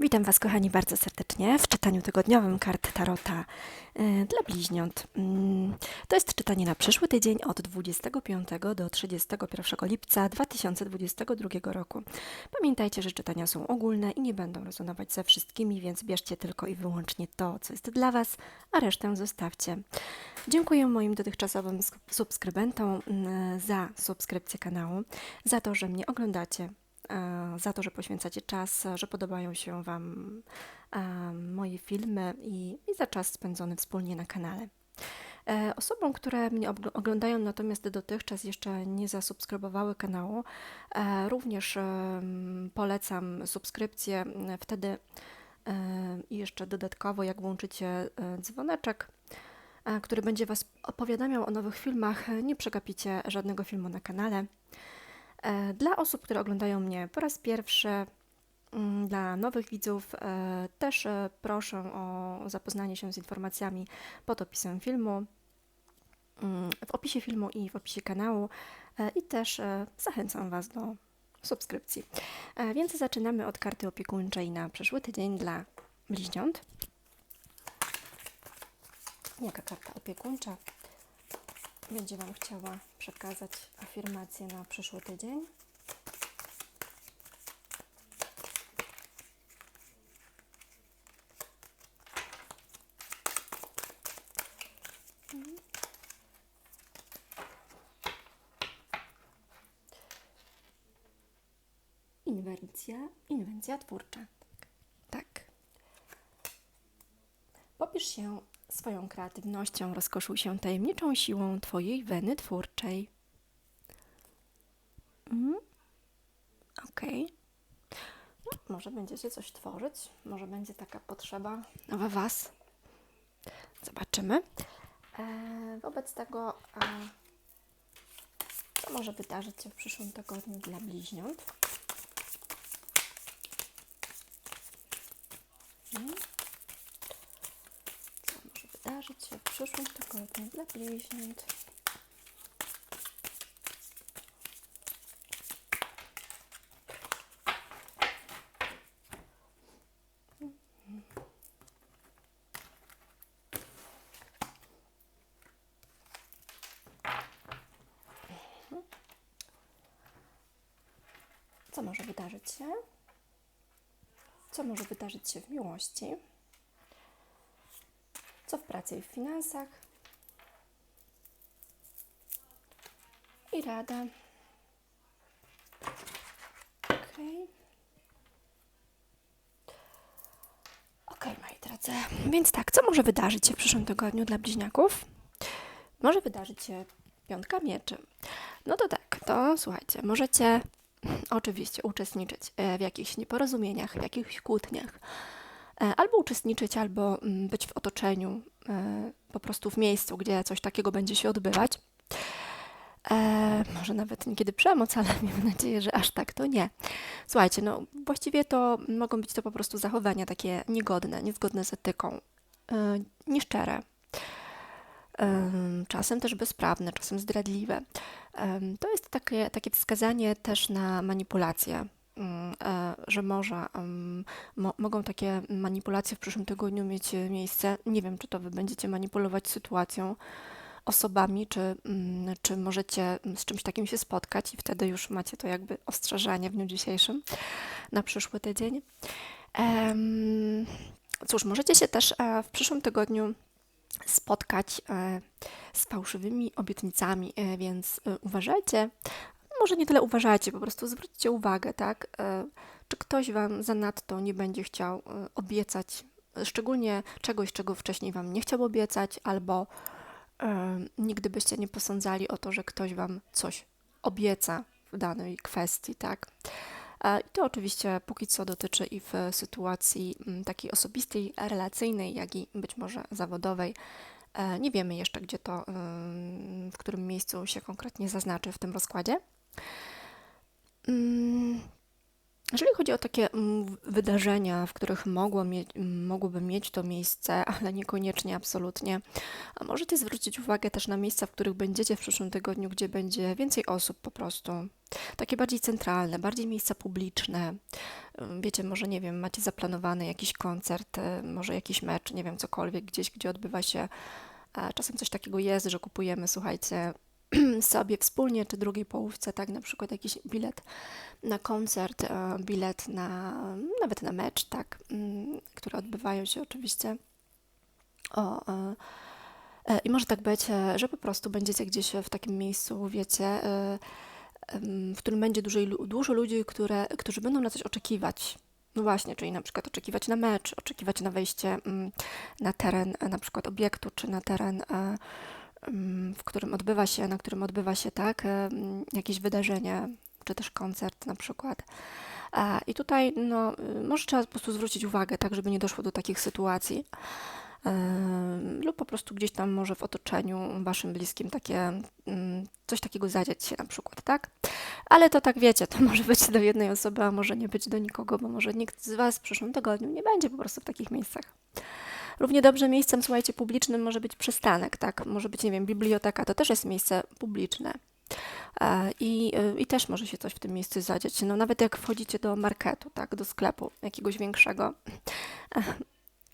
Witam Was, kochani, bardzo serdecznie w czytaniu tygodniowym kart Tarota y, dla bliźniąt. Mm, To jest czytanie na przyszły tydzień od 25 do 31 lipca 2022 roku. Pamiętajcie, że czytania są ogólne i nie będą rezonować ze wszystkimi, więc bierzcie tylko i wyłącznie to, co jest dla Was, a resztę zostawcie. Dziękuję moim dotychczasowym sk- subskrybentom mm, za subskrypcję kanału, za to, że mnie oglądacie, e, za to, że poświęcacie czas, że podobają się Wam e, moje filmy i, i za czas spędzony wspólnie na kanale. E, Osobom, które mnie oglądają, natomiast dotychczas jeszcze nie zasubskrybowały kanału, e, również polecam subskrypcję. Wtedy e, i jeszcze dodatkowo, jak włączycie e, dzwoneczek, e, który będzie Was opowiadamiał o nowych filmach, e, nie przegapicie żadnego filmu na kanale. E, Dla osób, które oglądają mnie po raz pierwszy, mm, dla nowych widzów, e, też e, proszę o zapoznanie się z informacjami pod opisem filmu, mm, w opisie filmu i w opisie kanału i też zachęcam Was do subskrypcji. Więc zaczynamy od karty opiekuńczej na przyszły tydzień dla bliźniąt. Jaka karta opiekuńcza będzie Wam chciała przekazać afirmację na przyszły tydzień? Inwencja, inwencja twórcza. Tak. Popisz się swoją kreatywnością, rozkoszuj się tajemniczą siłą Twojej weny twórczej. Mhm. Okej. No, może będziecie coś tworzyć, może będzie taka potrzeba we Was. Zobaczymy. E, wobec tego, co może wydarzyć się w przyszłym tygodniu dla bliźniąt? Mhm. Wydarzyć się w przyszłym tygodniu dla bliźniąt? Co może wydarzyć się? Co może wydarzyć się w miłości? Co w pracy i w finansach? I rada. Okej. Okej, moi drodzy. Więc tak, co może wydarzyć się w przyszłym tygodniu dla bliźniaków? Może wydarzyć się piątka mieczy. No to tak, to słuchajcie, możecie oczywiście uczestniczyć e, w jakichś nieporozumieniach, w jakichś kłótniach, albo uczestniczyć, albo mm, być w otoczeniu, e, po prostu w miejscu, gdzie coś takiego będzie się odbywać. E, może nawet niekiedy przemoc, ale miejmy nadzieję, że aż tak to nie. Słuchajcie, no właściwie to mogą być to po prostu zachowania takie niegodne, niezgodne z etyką, e, nieszczere, em, czasem też bezprawne, czasem zdradliwe. Em, To jest takie, takie wskazanie też na manipulację, e, że może mo, mogą takie manipulacje w przyszłym tygodniu mieć e, miejsce. Nie wiem, czy to wy będziecie manipulować sytuacją, osobami, czy, mm, czy możecie z czymś takim się spotkać i wtedy już macie to jakby ostrzeżenie w dniu dzisiejszym na przyszły tydzień. Cóż, możecie się też e, w przyszłym tygodniu spotkać e, z fałszywymi obietnicami, e, więc e, uważajcie. Może nie tyle uważajcie, po prostu zwróćcie uwagę, tak? E, Czy ktoś Wam zanadto nie będzie chciał e, obiecać, szczególnie czegoś, czego wcześniej Wam nie chciał obiecać, albo e, nigdy byście nie posądzali o to, że ktoś Wam coś obieca w danej kwestii, tak? I to oczywiście póki co dotyczy i w sytuacji mm, takiej osobistej, relacyjnej, jak i być może zawodowej. Nie wiemy jeszcze, gdzie to, ym, w którym miejscu się konkretnie zaznaczy w tym rozkładzie. Mm, Jeżeli chodzi o takie mm, wydarzenia, w których mogło mieć, mm, mogłoby mieć to miejsce, ale niekoniecznie absolutnie, a możecie zwrócić uwagę też na miejsca, w których będziecie w przyszłym tygodniu, gdzie będzie więcej osób po prostu. Takie bardziej centralne, bardziej miejsca publiczne. Ym, Wiecie, może nie wiem, macie zaplanowany jakiś koncert, y, może jakiś mecz, nie wiem, cokolwiek gdzieś, gdzie odbywa się. Czasem coś takiego jest, że kupujemy, słuchajcie, sobie wspólnie, czy drugiej połówce, tak, na przykład jakiś bilet na koncert, e, bilet na nawet na mecz, tak, mm, które odbywają się oczywiście. O, e, e, I może tak być, że po prostu będziecie gdzieś w takim miejscu, wiecie, w którym będzie dużo, dużo ludzi, które, którzy będą na coś oczekiwać. No właśnie, czyli na przykład oczekiwać na mecz, oczekiwać na wejście mm, na teren na przykład obiektu, czy na teren, w którym odbywa się, na którym odbywa się, tak, e, mm, jakieś wydarzenie, czy też koncert na przykład. E, I tutaj, no, y, może trzeba po prostu zwrócić uwagę, tak, żeby nie doszło do takich sytuacji. Em, lub po prostu gdzieś tam może w otoczeniu waszym bliskim takie, mm, coś takiego zadziać się na przykład, tak? Ale to tak wiecie, to może być do jednej osoby, a może nie być do nikogo, bo może nikt z was w przyszłym tygodniu nie będzie po prostu w takich miejscach. Równie dobrze miejscem, słuchajcie, publicznym może być przystanek, tak? Może być, nie wiem, biblioteka, to też jest miejsce publiczne. E, I, y, I też może się coś w tym miejscu zadziać. No nawet jak wchodzicie do marketu, tak, do sklepu jakiegoś większego,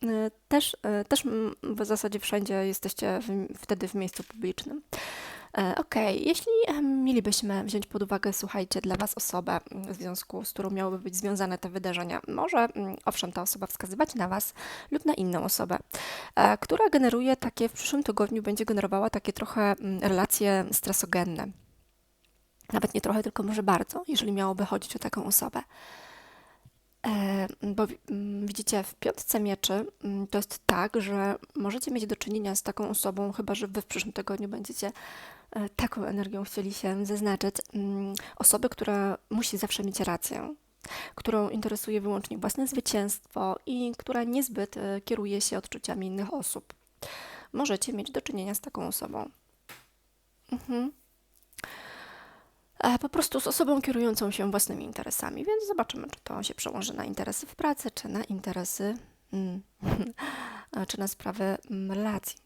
e, też, e, też w zasadzie wszędzie jesteście wtedy w miejscu publicznym. E, Okej, jeśli mielibyśmy wziąć pod uwagę, słuchajcie, dla Was osobę, w związku z którą miałyby być związane te wydarzenia, może owszem, ta osoba wskazywać na Was lub na inną osobę, e, która generuje takie, w przyszłym tygodniu będzie generowała takie trochę relacje stresogenne. Nawet nie trochę, tylko może bardzo, jeżeli miałoby chodzić o taką osobę. E, Bo wi- widzicie, w piątce mieczy to jest tak, że możecie mieć do czynienia z taką osobą, chyba że wy w przyszłym tygodniu będziecie taką energią chcieli się zaznaczyć. mm, Osoby, która musi zawsze mieć rację, którą interesuje wyłącznie własne zwycięstwo i która niezbyt e, kieruje się odczuciami innych osób. Możecie mieć do czynienia z taką osobą. Mhm. E, Po prostu z osobą kierującą się własnymi interesami, więc zobaczymy, czy to się przełoży na interesy w pracy, czy na interesy, mm, czy na sprawy mm, relacji.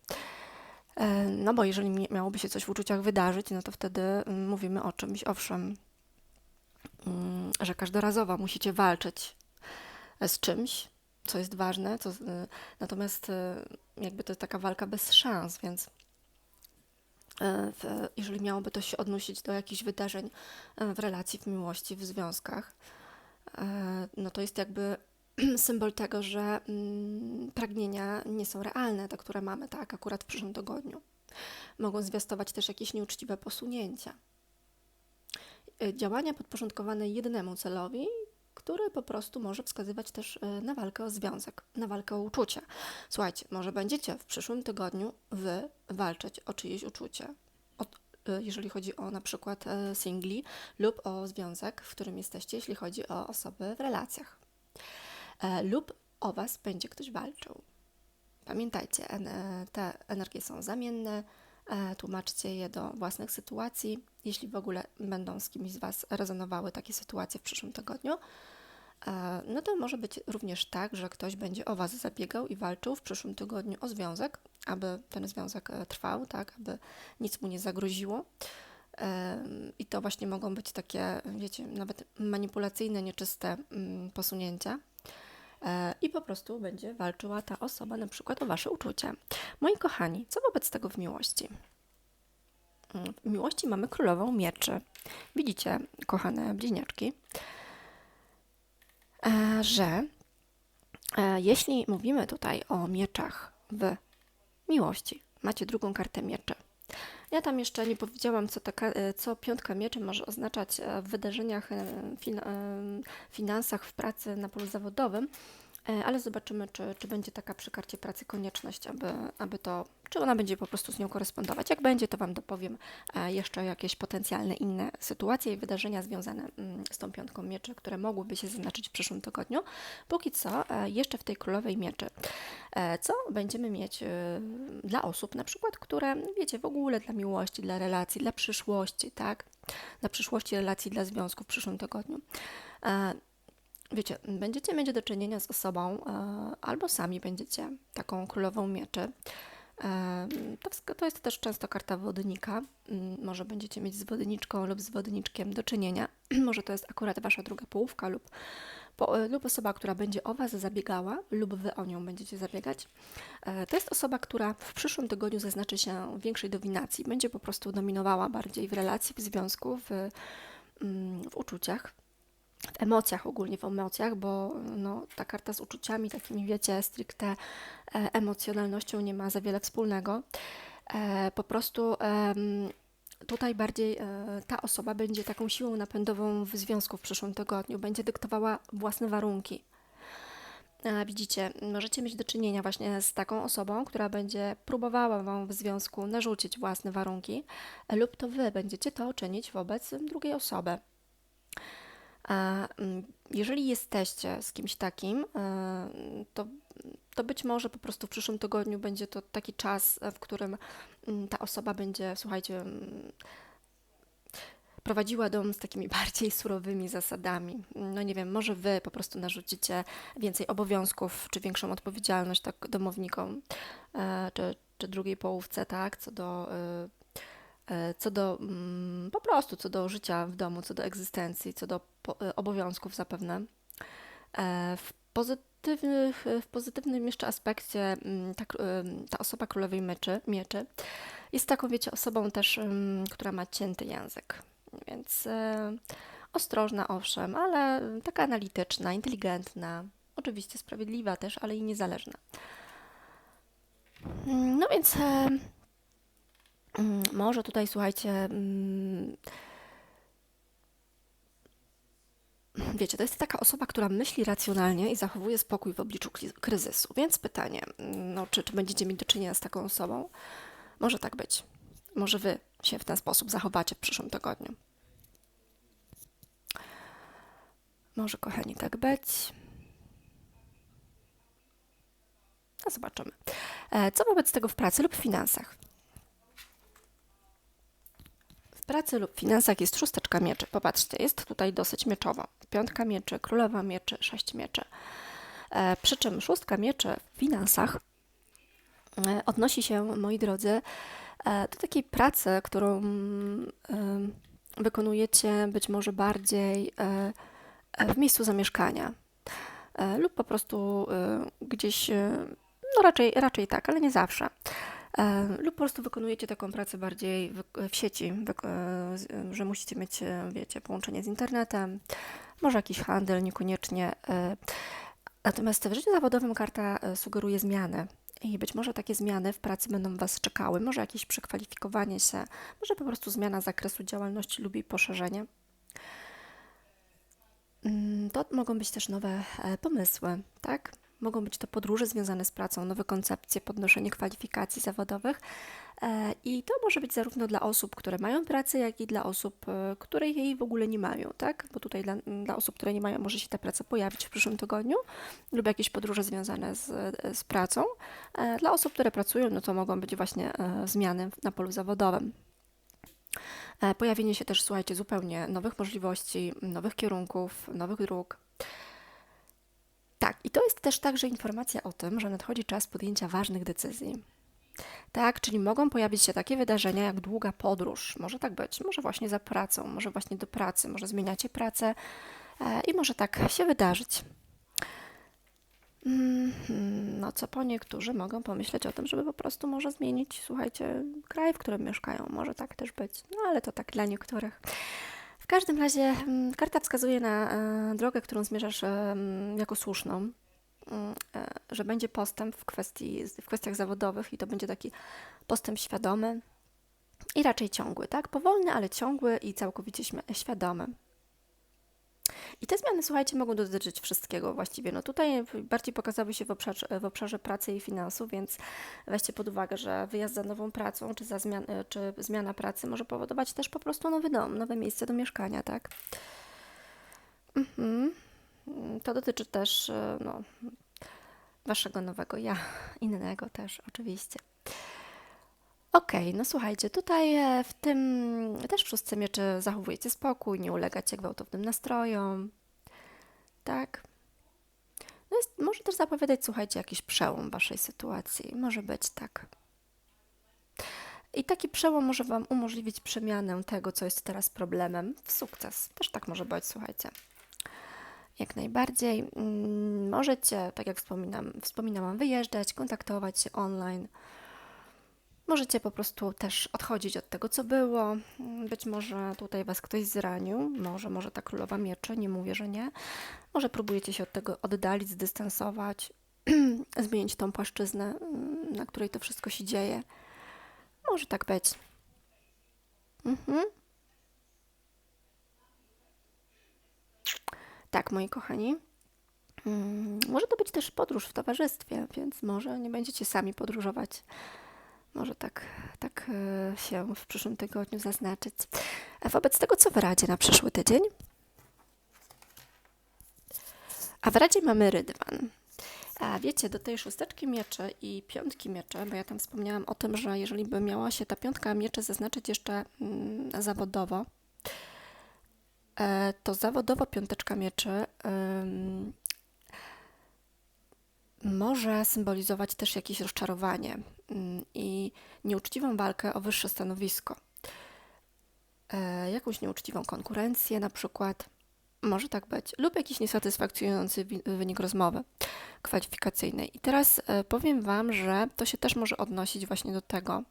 E, No bo jeżeli mi- miałoby się coś w uczuciach wydarzyć, no to wtedy mm, mówimy o czymś, owszem, mm, że każdorazowo musicie walczyć e, z czymś, co jest ważne, co, y, natomiast jakby to jest taka walka bez szans, więc e, w, jeżeli miałoby to się odnosić do jakichś wydarzeń e, w relacji, w miłości, w związkach, e, no to jest jakby symbol tego, że mm, pragnienia nie są realne, te, które mamy, tak, akurat w przyszłym tygodniu. Mogą zwiastować też jakieś nieuczciwe posunięcia. E, Działania podporządkowane jednemu celowi, który po prostu może wskazywać też e, na walkę o związek, na walkę o uczucie. Słuchajcie, może będziecie w przyszłym tygodniu wy walczyć o czyjeś uczucie. E, jeżeli chodzi o na przykład singli lub o związek, w którym jesteście, jeśli chodzi o osoby w relacjach. E, Lub o was będzie ktoś walczył. Pamiętajcie, e, te energie są zamienne, e, tłumaczcie je do własnych sytuacji. Jeśli w ogóle będą z kimś z Was rezonowały takie sytuacje w przyszłym tygodniu, no to może być również tak, że ktoś będzie o Was zabiegał i walczył w przyszłym tygodniu o związek, aby ten związek trwał, tak, aby nic mu nie zagroziło. I to właśnie mogą być takie, wiecie, nawet manipulacyjne, nieczyste mm, posunięcia. E, I po prostu będzie walczyła ta osoba na przykład o Wasze uczucie. Moi kochani, co wobec tego w miłości? Mm, W miłości mamy królową mieczy. Widzicie, kochane bliźniaczki, e, że e, jeśli mówimy tutaj o mieczach w miłości, macie drugą kartę mieczy. Ja tam jeszcze nie powiedziałam, co, taka, e, co piątka mieczy może oznaczać e, w wydarzeniach, e, fin, finansach, w pracy na polu zawodowym, ale zobaczymy, czy, czy będzie taka przy karcie pracy konieczność, aby, aby to, czy ona będzie po prostu z nią korespondować. Jak będzie, to Wam dopowiem e, jeszcze jakieś potencjalne inne sytuacje i wydarzenia związane mm, z tą piątką mieczy, które mogłyby się zaznaczyć w przyszłym tygodniu. Póki co, e, jeszcze w tej królowej mieczy, e, co będziemy mieć e, dla osób, na przykład, które, wiecie, w ogóle dla miłości, dla relacji, dla przyszłości, tak? Dla przyszłości relacji, dla związków w przyszłym tygodniu. Wiecie, będziecie mieć do czynienia z osobą, e, albo sami będziecie taką królową mieczy. E, to, to jest też często karta wodnika. Mm, Może będziecie mieć z wodniczką lub z wodniczkiem do czynienia. Może to jest akurat wasza druga połówka lub, po, e, lub osoba, która będzie o was zabiegała, lub wy o nią będziecie zabiegać. To jest osoba, która w przyszłym tygodniu zaznaczy się większej dominacji. Będzie po prostu dominowała bardziej w relacji, w związku, w, mm, w uczuciach w emocjach, ogólnie w emocjach, bo no, ta karta z uczuciami, takimi wiecie, stricte e, emocjonalnością nie ma za wiele wspólnego. E, po prostu tutaj bardziej e, ta osoba będzie taką siłą napędową w związku w przyszłym tygodniu, będzie dyktowała własne warunki. Widzicie, możecie mieć do czynienia właśnie z taką osobą, która będzie próbowała Wam w związku narzucić własne warunki, lub to Wy będziecie to czynić wobec drugiej osoby. Mm, jeżeli jesteście z kimś takim, e, to, to być może po prostu w przyszłym tygodniu będzie to taki czas, w którym mm, ta osoba będzie, słuchajcie, mm, prowadziła dom z takimi bardziej surowymi zasadami. No nie wiem, może wy po prostu narzucicie więcej obowiązków czy większą odpowiedzialność tak domownikom e, czy, czy drugiej połówce, tak, co do e, co do po prostu, co do życia w domu, co do egzystencji, co do obowiązków zapewne. E, W pozytywnych, w pozytywnym jeszcze aspekcie mm, ta, ta osoba królowej mieczy, mieczy jest taką, wiecie, osobą też, em, która ma cięty język, więc e, ostrożna, owszem, ale taka analityczna, inteligentna, oczywiście sprawiedliwa też, ale i niezależna. Mm, No więc e, mm, może tutaj, słuchajcie, mm, Wiecie, to jest taka osoba, która myśli racjonalnie i zachowuje spokój w obliczu kryzysu. Więc pytanie, no, czy, czy będziecie mieć do czynienia z taką osobą? Może tak być. Może wy się w ten sposób zachowacie w przyszłym tygodniu. Może, kochani, tak być. No, zobaczymy. E, Co wobec tego w pracy lub w finansach? W pracy lub finansach jest szósteczka mieczy. Popatrzcie, jest tutaj dosyć mieczowo. Piątka mieczy, królowa mieczy, sześć mieczy. E, przy czym szóstka mieczy w finansach e, odnosi się, moi drodzy, e, do takiej pracy, którą em, wykonujecie być może bardziej e, e, w miejscu zamieszkania e, lub po prostu e, gdzieś, e, no raczej, raczej tak, ale nie zawsze. E, Lub po prostu wykonujecie taką pracę bardziej w, sieci, e, z- że musicie mieć, e, wiecie, połączenie z internetem, może jakiś handel, niekoniecznie. e. Natomiast w życiu zawodowym karta e, sugeruje zmiany. I być może takie zmiany w pracy będą Was czekały, może jakieś przekwalifikowanie się, może po prostu zmiana zakresu działalności lub jej poszerzenie. Mm, To mogą być też nowe e, pomysły, tak? Mogą być to podróże związane z pracą, nowe koncepcje, podnoszenie kwalifikacji zawodowych. E, I to może być zarówno dla osób, które mają pracę, jak i dla osób, e, które jej w ogóle nie mają, tak? Bo tutaj dla, dla osób, które nie mają, może się ta praca pojawić w przyszłym tygodniu, lub jakieś podróże związane z, z pracą. E, Dla osób, które pracują, no to mogą być właśnie zmiany na polu zawodowym. Pojawienie się też, słuchajcie, zupełnie nowych możliwości, nowych kierunków, nowych dróg. Tak, i to jest też także informacja o tym, że nadchodzi czas podjęcia ważnych decyzji. Tak, czyli mogą pojawić się takie wydarzenia jak długa podróż. Może tak być, może właśnie za pracą, może właśnie do pracy, może zmieniacie pracę e, i może tak się wydarzyć. Mhm, No co po niektórzy mogą pomyśleć o tym, żeby po prostu może zmienić, słuchajcie, kraj, w którym mieszkają. Może tak też być, no ale to tak dla niektórych. Każdym razie mm, karta wskazuje na e, drogę, którą zmierzasz e, mm, jako słuszną, mm, e, że będzie postęp w, kwestii, w kwestiach zawodowych i to będzie taki postęp świadomy i raczej ciągły, tak? Powolny, ale ciągły i całkowicie świadomy. I te zmiany, słuchajcie, mogą dotyczyć wszystkiego właściwie. No tutaj bardziej pokazały się w obszarze, w obszarze pracy i finansów, więc weźcie pod uwagę, że wyjazd za nową pracą czy, za zmian, czy zmiana pracy może powodować też po prostu nowy dom, nowe miejsce do mieszkania, tak? Mhm. To dotyczy też e, no, waszego nowego ja, innego też oczywiście. Okej, no słuchajcie, tutaj e, w tym też w szóstce mieczy zachowujecie spokój, nie ulegacie gwałtownym nastrojom. Tak. No jest, może też zapowiadać, słuchajcie, jakiś przełom waszej sytuacji. Może być tak. I taki przełom może Wam umożliwić przemianę tego, co jest teraz problemem, w sukces. Też tak może być, słuchajcie. Jak najbardziej. Mm, Możecie, tak jak wspominam, wspominałam, wyjeżdżać, kontaktować się online. Możecie po prostu też odchodzić od tego, co było. Być może tutaj Was ktoś zranił, może, może ta królowa mieczy, nie mówię, że nie. Może próbujecie się od tego oddalić, zdystansować, zmienić tą płaszczyznę, mm, na której to wszystko się dzieje. Może tak być. Mhm. Tak, moi kochani. Mm, Może to być też podróż w towarzystwie, więc może nie będziecie sami podróżować. Może tak, tak e, się w przyszłym tygodniu zaznaczyć. A wobec tego, co w Radzie na przyszły tydzień? A w Radzie mamy Rydwan. A wiecie, do tej szósteczki mieczy i piątki mieczy, bo ja tam wspomniałam o tym, że jeżeli by miała się ta piątka mieczy zaznaczyć jeszcze mm, zawodowo, e, to zawodowo piąteczka mieczy ym, może symbolizować też jakieś rozczarowanie i nieuczciwą walkę o wyższe stanowisko. E, jakąś nieuczciwą konkurencję na przykład. Może tak być. Lub jakiś niesatysfakcjonujący wynik rozmowy kwalifikacyjnej. I teraz e, powiem Wam, że to się też może odnosić właśnie do tego,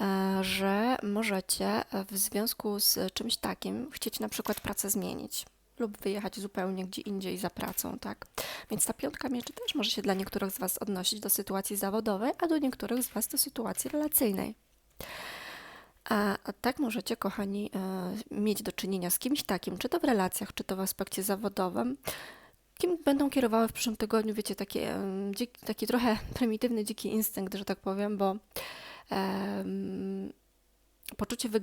e, że możecie w związku z czymś takim chcieć na przykład pracę zmienić lub wyjechać zupełnie gdzie indziej za pracą, tak? Więc ta piątka mieczy też może się dla niektórych z Was odnosić do sytuacji zawodowej, a do niektórych z Was do sytuacji relacyjnej. A, a tak możecie, kochani, e, mieć do czynienia z kimś takim, czy to w relacjach, czy to w aspekcie zawodowym, kim będą kierowały w przyszłym tygodniu, wiecie, taki, taki trochę prymitywny, dziki instynkt, że tak powiem, bo poczucie wygrania